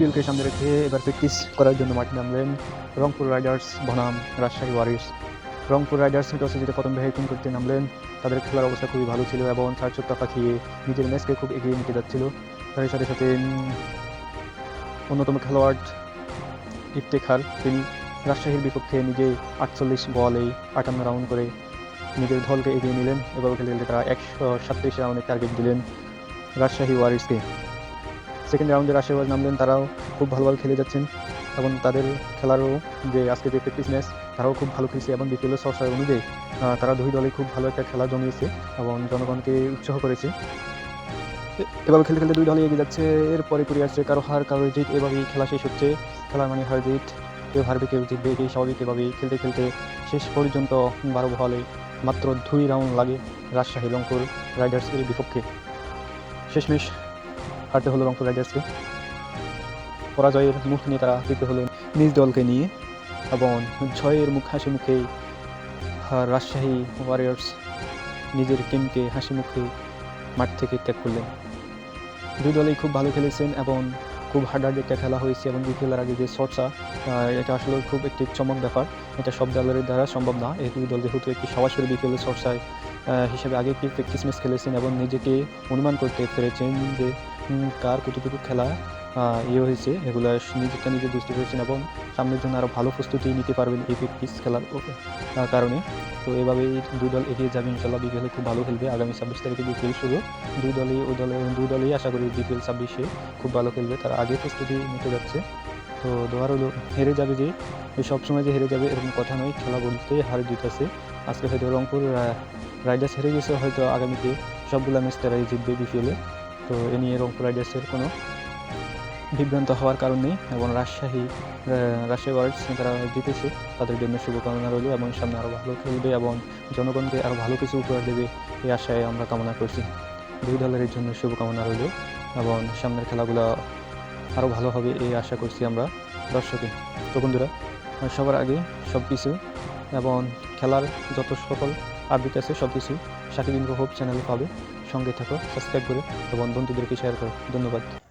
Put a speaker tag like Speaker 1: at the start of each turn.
Speaker 1: দলকে সামনে রেখে এবার প্র্যাকটিস করার জন্য মাঠে নামলেন রংপুর রাইডার্স বনাম রাজশাহী ওয়ারিয়র্স রংপুর রাইডার্স টসে জিতে প্রথম ব্যাটিং করতে নামলেন। তাদের খেলার অবস্থা খুবই ভালো ছিল এবং চার ছক্কা খেয়ে নিজের ম্যাচকে খুব এগিয়ে নিতে যাচ্ছিল। তার সাথে সাথে অন্যতম খেলোয়াড় ইফতেখার, তিনি রাজশাহীর বিপক্ষে নিজে আটচল্লিশ বলে আটান্ন রাউন্ড করে নিজের দলকে এগিয়ে নিলেন। এভাবে খেলে খেলতে তারা একশো সাতত্রিশ রাউন্ডের টার্গেট দিলেন রাজশাহী ওয়ারিসকে সেকেন্ড রাউন্ডে ওয়ারিস নামলেন তারাও। খুব ভালোভাবে খেলে যাচ্ছেন। এবং তাদের খেলারও যে আজকে যে প্র্যাকটিস ম্যাচ তারাও খুব ভালো খেলছে। এবং বিপিএল সরকার অনুযায়ী তারা দুই দলে খুব ভালো একটা খেলা জমিয়েছে এবং জনগণকে উৎসাহ করেছে। এভাবে খেলতে খেলতে দুই দলে এগিয়ে যাচ্ছে। এরপরে পরে আসছে কারও হার, কারও জিত। এভাবেই খেলা শেষ হচ্ছে। খেলা মানে হার জিত। কেউ হারবে, কেউ জিতবে, এটাই স্বাভাবিক। এভাবেই খেলতে খেলতে শেষ পর্যন্ত বারো বলে মাত্র দুই রাউন্ড লাগে রাজশাহী রংপুর রাইডার্সের বিপক্ষে। শেষমেশ হারতে হলো রংপুর রাইডার্সকে পরাজয়ের মুখ নিয়ে তারা দিতে হলো নিজ দলকে নিয়ে এবং জয়ের মুখ, হাসি মুখে রাজশাহী ওয়ারিয়ার্স নিজের টিমকে হাসি মুখে মাঠ থেকে ত্যাগ করলেন। দুই দলেই খুব ভালো খেলেছেন এবং খুব হার্ড একটা খেলা হয়েছে এবং বিপিএলের আগে যে চর্চা এটা আসলে খুব একটি চমক ব্যাপার। এটা সব দলের দ্বারা সম্ভব না। এই দুই দল যেহেতু একটি সরাসরি বিপিএলের চর্চায় হিসেবে আগে একটি প্র্যাকটিস ম্যাচ খেলেছেন এবং নিজেকে অনুমান করতে পেরেছেন যে কার কতটুকু খেলা ইয়ে হয়েছে, এগুলো নিজেকে নিজে বুঝতে পেরেছেন এবং সামনের জন্য আরও ভালো প্রস্তুতি নিতে পারবেন এই প্র্যাকটিস খেলার কারণে। তো এভাবেই দুই দল এগিয়ে যাবে ইনশাল্লাহ বিপিএলে খুব ভালো খেলবে। আগামী ছাব্বিশ তারিখে বিপিএল শুরু। দুই দলই ওই দলে দুই দলই আশা করি বিপিএল ছাব্বিশে খুব ভালো খেলবে। তারা আগে প্রস্তুতি নিতে যাচ্ছে। তো দোয়ার হলো হেরে যাবে যে সবসময় যে হেরে যাবে এরকম কথা নয়, খেলা বলতে হার জিত আছে আজকে হয়তো রংপুর রাইডার্স হেরে গেছে, হয়তো আগামীতে সবগুলো ম্যাচ তারাই জিতবে বিপিএলে তো এ নিয়ে রংপুর রাইডার্সের কোনো বিভ্রান্ত হওয়ার কারণ নেই এবং রাজশাহী রাজশাহী ওয়ার্ডস তারা জিতেছে, তাদের জন্য শুভকামনা রইল এবং সামনে আরও ভালো খেলবে এবং জনগণকে আরও ভালো কিছু উপহার দেবে এই আশায় আমরা কামনা করছি। দুই দলের জন্য শুভকামনা রইল এবং সামনের খেলাগুলো আরও ভালো হবে এই আশা করছি আমরা দর্শকে। তো বন্ধুরা, সবার আগে সব কিছু এবং খেলার যত সকল আপডেট আছে সব কিছু সাকিব ইনফো হোপ চ্যানেলে পাবে। সঙ্গে থাকো সাবস্ক্রাইব করে এবং বন্ধুদেরকে শেয়ার করো। ধন্যবাদ।